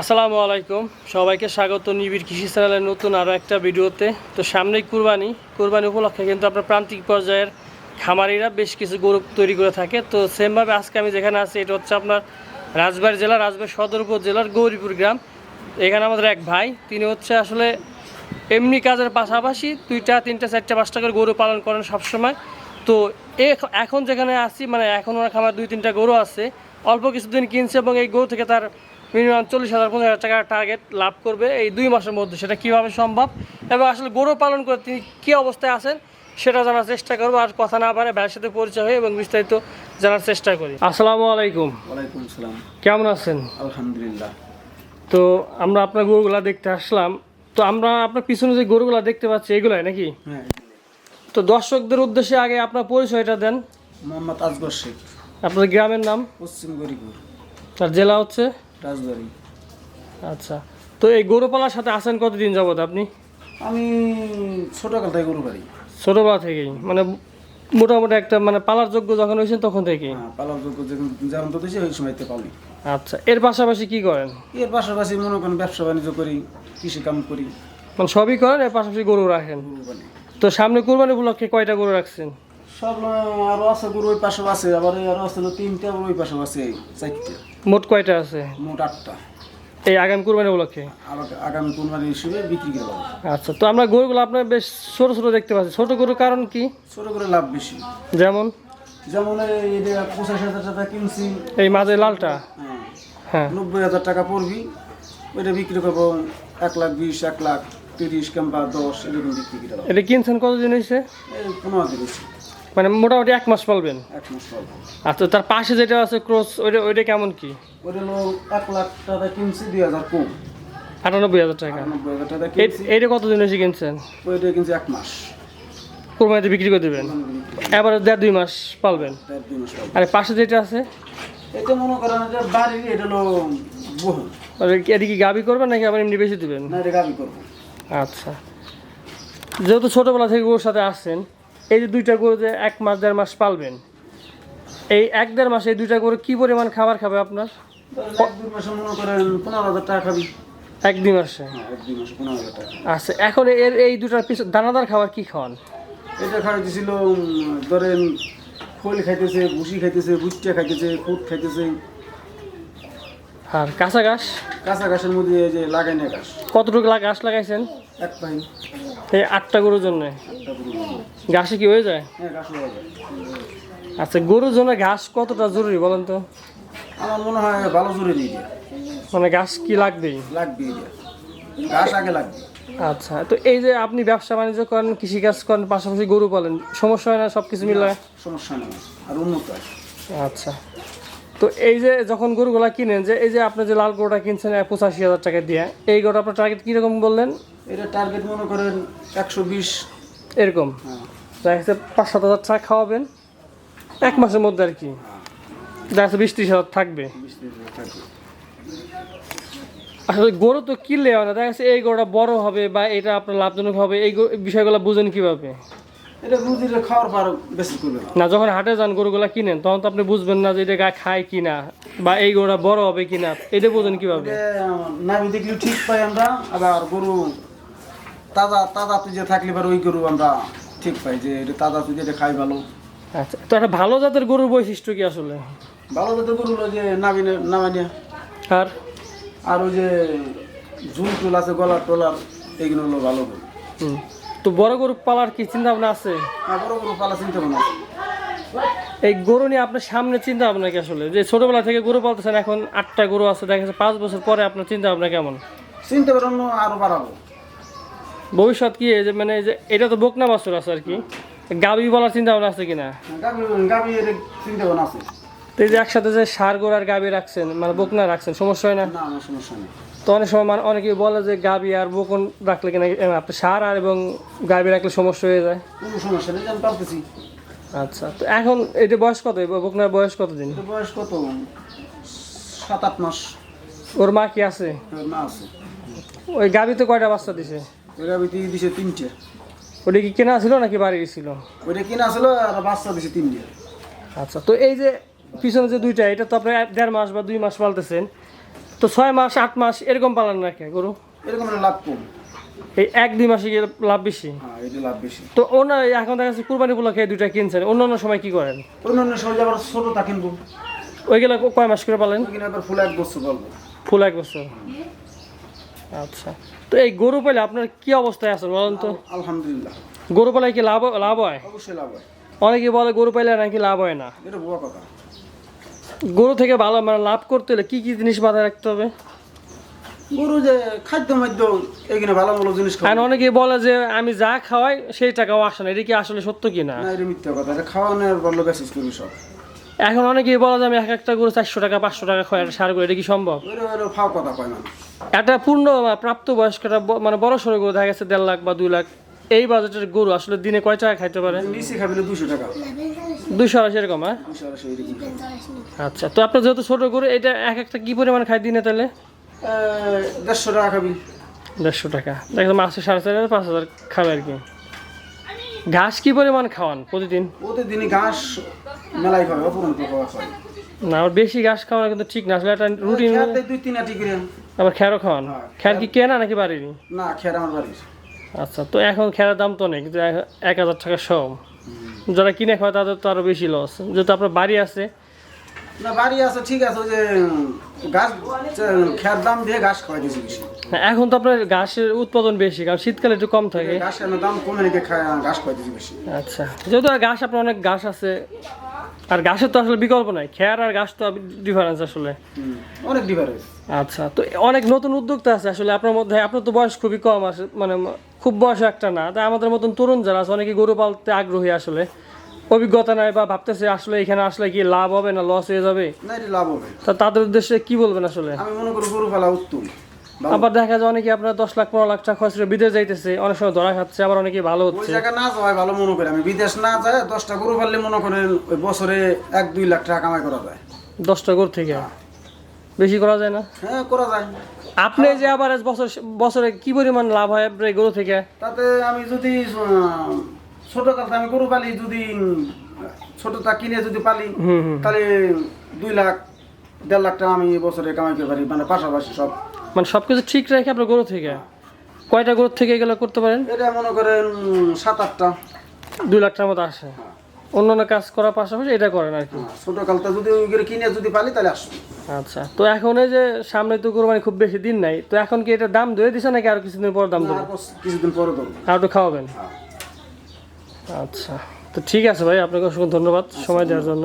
আসসালামু আলাইকুম। সবাইকে স্বাগত নিবিড় কৃষি চ্যানেলের নতুন আরও একটা ভিডিওতে। তো সামনেই কুরবানি। কুরবানি উপলক্ষে কিন্তু আপনার প্রান্তিক পর্যায়ের খামারিরা বেশ কিছু গরু তৈরি করে থাকে। তো সেমভাবে আজকে আমি যেখানে আছি, এটা হচ্ছে আপনার রাজবাড়ী জেলা, রাজবাড়ী সদর উপজেলার গৌরীপুর গ্রাম। এখানে আমাদের এক ভাই, তিনি হচ্ছে আসলে এমনি কাজের পাশাপাশি দুইটা, তিনটা, চারটা, পাঁচটা করে গরু পালন করেন সবসময়। তো এখন যেখানে আছি মানে এখন ওনার খামার দুই, তিনটা গরু আছে। অল্প কিছুদিন কিনছে এবং এই গরু থেকে তার মিনিমাম চল্লিশ হাজার পঞ্চাশ হাজার টাকার টার্গেট লাভ করবে এই দুই মাসের মধ্যে। সেটা কীভাবে সম্ভব? এবং আসলে গরু পালন করে তিনি কী অবস্থায় আছেন সেটা জানার চেষ্টা করব। আর কথা না পারে ভাইয়ের সাথে পরিচয় হয়ে এবং বিস্তারিত জানার চেষ্টা করি। আসসালামু আলাইকুম। ওয়ালাইকুম সালাম কেমন আছেন? আলহামদুলিল্লাহ। তো আমরা আপনার গরুগুলা দেখতে আসলাম। তো আমরা আপনার পিছনে যে গরুগুলা দেখতে পাচ্ছি এগুলাই নাকি? হ্যাঁ তো দর্শকদের উদ্দেশ্যে আগে আপনার পরিচয়টা দেন। মোহাম্মদ আজগর শেখ। আপনার গ্রামের নাম? পশ্চিম গরিপুর আর জেলা হচ্ছে? আচ্ছা। তো এই গরু পালার সাথে আছেন কতদিন যাবত আপনি? আমি ছোটকাল থেকে গরু বাড়ি ছোটবেলা থেকেই। মানে মোটামুটি একটা মানে পালার যোগ্য যখন হয়েছেন তখন থেকেই। পালার যোগ্য যখন যেমন তো দিয়েছি ওই সময়তে পালি। আচ্ছা এর পাশাপাশি কি করেন? এর পাশাপাশি মনে করেন ব্যবসা বাণিজ্য করি কৃষি কাম করি। মানে সবই করেন এর পাশাপাশি গরু রাখেন? তো সামনে কুরবানি উপলক্ষে কয়টা গরু রাখছেন? সব আরও আছে গরু ওই পাশে আছে আবার এই আরও আছে তিনটা আবার ওই পাশে আছে চারটে। মোট কয়টা আছে? মোট আটটা। এই আগামী কুরবানি উপলক্ষে? আগামী কোরবানি হিসেবে বিক্রি করে আচ্ছা তো আমরা গরুগুলো আপনার বেশ ছোট ছোট দেখতে পাচ্ছি। ছোট গরুর কারণ কি? ছোট করে লাভ বেশি। যেমন? যেমন এই পঁচাশি হাজার টাকা কিনছি। এই মাঝে লালটা? হ্যাঁ। হ্যাঁ। নব্বই হাজার টাকা পড়বি। ওইটা বিক্রি করব এক লাখ বিশ এক লাখ তিরিশ কিংবা দশ এরকম বিক্রি করে এটা কিনছেন কতদিন হয়েছে? পনেরো দিয়েছি মানে মোটামুটি এক মাস পালবেন এক মাস পাবো আচ্ছা তার পাশে যেটা আছে ক্রস ওইটা ওইটা কেমন কি? ওইটা হলো এক লাখ টাকা কিনছি দুই হাজার কম। আটানব্বই হাজার টাকা। এইটা কতদিন হয়েছে কিনছেন? ওইটা কিনছি এক মাস। কোরবানিতে বিক্রি করে দেবেন? এবার দেড় দুই মাস পালবেন? আর পাশে যেটা আছে? এটা মনে করেন যে বাড়ির এটা হলো বহু এটা কি গাবি করবেন নাকি আবার এমনি বেশি দেবেন? না এটা গাবি করব। আচ্ছা। যেহেতু ছোটোবেলা থেকে ওর সাথে আসছেন এই যে দুইটা গরু যে এক মাস দেড় মাস পালবেন এই এক দেড় মাসে এই দুইটা গরু কি পরিমাণ খাবার খাবে আপনার? এক দুই মাসে আচ্ছা এখন এর এই দুটার পিছনে দানাদার খাবার কি খাওয়ান? এটা খাইতেছিল উম, ধরেন খোল খাইতেছে ভুসি খাইতেছে ভুট্টা খাইতেছে খুদ খাইতেছে। আর কাঁচা ঘাস? কাঁচা ঘাসের মধ্যে এই যে লাগাই না ঘাস। কতটুকু ঘাস লাগাইছেন? এক পাহি এই আটটা গরুর জন্য। ঘাসে কি হয়ে যায়? হ্যাঁ যায়। আচ্ছা গরুর জন্য ঘাস কতটা জরুরি বলেন তো? আমার মনে হয় ভালো জোরে দিয়ে দেয় মানে ঘাস কি লাগবেই লাগবে ঘাস আগে লাগবে। আচ্ছা তো এই যে আপনি ব্যবসা বাণিজ্য করেন কৃষিকাজ করেন পাশাপাশি গরু পালেন সমস্যা হয় না সব কিছু মিলে সমস্যা নেই আর উন্নত আচ্ছা তো এই যে যখন গরুগুলা কিনেন যে এই যে আপনি যে লাল গরুটা কিনছেন পঁচাশি হাজার টাকা দিয়ে এই গরুটা আপনার টার্গেট কীরকম বললেন? এটা টার্গেট মনে করেন একশো বিশ এরকম। দেখা যাচ্ছে পাঁচ সাত হাজার টাকা খাওয়াবেন। এক মাসের মধ্যে আর কি। দেখা যাচ্ছে বিশ ত্রিশ হাজার থাকবে। আসলে গরু তো কিনলে হয় না। দেখা যাচ্ছে এই গরুটা বড় হবে বা এটা আপনার লাভজনক হবে এই বিষয়গুলো বুঝেন কীভাবে? না যখন হাটে যান গরুগুলা কিনেন তখন তো আপনি বুঝবেন না যে এটা গা খায় কিনা বা এই গরুটা বড় হবে কিনা। এটা বুঝেন কীভাবে? এটা নাবি ঠিক পাই আমরা আবার গরু তাজা তাজা যে থাকলে এবার ওই গরু আমরা ঠিক পাই যে এটা তাজা তুই এটা খাই ভালো। আচ্ছা তো একটা ভালো জাতের গরুর বৈশিষ্ট্য কি আসলে? ভালো জাতের গরু হলো যে নাবি নামানিয়া আর? আর ওই যে ঝুল টুল আছে গলার টলার এইগুলো হলো ভালো গরু। হুম। তো বড় গরু পালার কি চিন্তা ভাবনা আছে? আর বড় গরু পালা চিন্তা ভাবনা আছে। এই গরু নিয়ে আপনার সামনে চিন্তা ভাবনা কি আসলে? যে ছোটবেলা থেকে গরু পালতেছেন এখন আটটা গরু আছে দেখা যাচ্ছে পাঁচ বছর পরে আপনার চিন্তা ভাবনা কেমন? চিন্তা ভাবনা আরও বাড়াবো। ভবিষ্যৎ কি এই যে মানে এই যে এটা তো বকনা বাছুর আছে আর কি। গাবি বলার চিন্তা ভাবনা আছে কিনা? গাবি গাবি চিন্তা ভাবনা আছে তো এই যে একসাথে যে সার গরু আর গাবি রাখছেন মানে বকনা রাখছেন সমস্যা হয় না? না সমস্যা নেই। তো অনেক সময় মানে অনেকে বলে যে গাবি আর বকন রাখলে কিনা এ, আপনার সার আর এবং গাবি রাখলে সমস্যা হয়ে যায়। কোনো সমস্যা নেই আমি পারতেছি। আচ্ছা তো এখন এটা বয়স কত? বকনার বয়স কত দিন বয়স কত? সাত আট মাস। ওর মা কি আছে। ওই গাবিতে কয়টা বাচ্চা দিছে? ওই গাবিতে দিছে তিনটে। ওটা কি কেনা ছিল নাকি বাড়ি ছিল ওইটা কিনা ছিল আর বাচ্চা দিছে তিনটে। আচ্ছা তো এই যে পিছনে যে দুইটা এটা তো আপনি দেড় মাস বা দুই মাস পালতেছেন। তো ছয় মাস আট মাস এরকম পালন রাখে গরু? এরকম লাভ কম। এই এক দুই মাসে গিয়ে লাভ বেশি? হ্যাঁ লাভ বেশি। তো ওনার এখন দেখা যাচ্ছে কুরবানি উপলক্ষে দুইটা কিনছেন। অন্য অন্য সময় কি করেন? অন্যান্য সহজে আবার ছোটটা কিনবো। ওইগুলো কয় মাস করে পালেন? ফুল এক বছর ফুল এক বছর। আচ্ছা। তো এই গরু পাইলে আপনার কি অবস্থায় আছেন বলেন তো? আলহামদুলিল্লাহ। গরু পালে কি লাভ লাভ হয়? অবশ্যই লাভ হয়। অনেকে বলে গরু পাইলে নাকি লাভ হয় না। এটা ভুয়া কথা। গরু থেকে ভালো মানে লাভ করতে হলে কি কি জিনিস মাথায় রাখতে হবে? গরু যে খাদ্য মাদ্য এখানে ভালো ভালো জিনিস খাওয়া। অনেকে বলে যে আমি যা খাওয়াই সেই টাকাও আসে না। এটা কি আসলে সত্য কি না এটা মিথ্যা কথা। এটা খাওয়ানোর বলল বেসিস করবি সব। এখন অনেকেই বলে যে আমি এক একটা গরু চারশো টাকা পাঁচশো টাকা খাওয়াই সার করে। এটা কি সম্ভব? ফাও কথা কয় না। একটা পূর্ণ প্রাপ্ত বয়স্কটা মানে বড় সড়ো গরু দেখা গেছে দেড় লাখ বা দুই লাখ। এই বাজেটের গরু আসলে দিনে কয় টাকা খাইতে পারে? নিচে দুশো টাকা। দুইশো আড়াইশো এরকম হ্যাঁ? দুশো আড়াইশো এরকম। খাবে। আচ্ছা তো আপনার যেহেতু ছোট গরু এটা এক একটা কি পরিমাণ খাই দিনে তাহলে? দেড়শো টাকা খাবি। দেড়শো টাকা। দেখলাম মাসে সাড়ে চার হাজার পাঁচ হাজার খাবে আর কি। ঘাস কি পরিমাণ খাওয়ান প্রতিদিন? প্রতিদিনই ঘাস মেলাই খাবে না আর বেশি ঘাস খাওয়ানো কিন্তু ঠিক না আসলে একটা রুটিন দুই তিন আটি করে আবার খেরও খাওয়ান। হ্যাঁ, খের কি কেনা নাকি বাড়িরই? না আমার বাড়ির। আচ্ছা তো এখন খেরার দাম তো কিন্তু এক- হাজার টাকা সব যারা কিনে খাওয়া তাদের তো আরও বেশি লস যেহেতু আপনার বাড়ি আছে। না বাড়ি আছে ঠিক আছে ওই যে ঘাস খেয়ার দাম দিয়ে ঘাস খাওয়াই দিয়েছি বেশি এখন তো আপনার ঘাসের উৎপাদন বেশি কারণ শীতকালে একটু কম থাকে। ঘাস দাম কমে নাকি ঘাস খাওয়াই দিয়েছি বেশি আচ্ছা যেহেতু ঘাস আপনার অনেক ঘাস আছে আর গাছের তো আসলে বিকল্প নাই খেয়ার আর গাছ তো ডিফারেন্স আসলে। অনেক ডিফারেন্স আচ্ছা তো অনেক নতুন উদ্যোক্তা আছে আসলে আপনার মধ্যে আপনার তো বয়স খুবই কম আছে মানে খুব বয়স একটা না তাই আমাদের মতন তরুণ যারা আছে অনেকে গরু পালতে আগ্রহী আসলে। অভিজ্ঞতা নাই বা ভাবতেছে আসলে এখানে আসলে কি লাভ হবে না লস হয়ে যাবে? না লাভ হবে। তা তাদের উদ্দেশ্যে কি বলবেন আসলে? আমি মনে করি গরু পালা উত্তম। আবার দেখা যায় অনেকে আপনার দশ লাখ পনেরো লাখ টাকা খরচ করে বিদেশ যাইতেছে অনেক সময় ধরা খাচ্ছে আবার অনেকে ভালো ওই হচ্ছে। জায়গায় না যাওয়াই ভালো মনে করি আমি। বিদেশ না যায় দশটা গরু পাললে মনে করেন ওই বছরে এক দুই লাখ টাকা কামাই করা যায়। দশটা গরু থেকে? বেশি করা যায় না? হ্যাঁ করা যায়। আপনি যে আবার বছর বছরে কি পরিমাণ লাভ হয় আপনার গরু থেকে? তাতে আমি যদি আহ, ছোট কালতে আমি গরু পালি যদি ছোটটা কিনে যদি পালি তাহলে দুই লাখ দেড় লাখ টাকা আমি বছরে কামাই করতে পারি মানে পাশাপাশি সব। মানে সবকিছু ঠিক রাখে আপনার গরু থেকে? কয়টা গরু থেকে এগুলো করতে পারেন? এটা মনে করেন সাত আটটা। দুই লাখ টাকার মতো আসে। অন্য অন্য কাজ করার পাশাপাশি এটা করেন আর কি। হ্যাঁ, ছোট কালটা যদি কিনে যদি পালি তাহলে আসবে। আচ্ছা তো এখন এই যে সামনে তো কোরবানি খুব বেশি দিন নাই তো এখন কি এটা দাম ধরে দিছে নাকি আর কিছুদিন পর দাম দেবে? কিছুদিন পরে ধরবো আর একটু খাওয়াবেন? হ্যাঁ। আচ্ছা তো ঠিক আছে ভাই আপনাকে অসংখ্য ধন্যবাদ সময় দেওয়ার জন্য।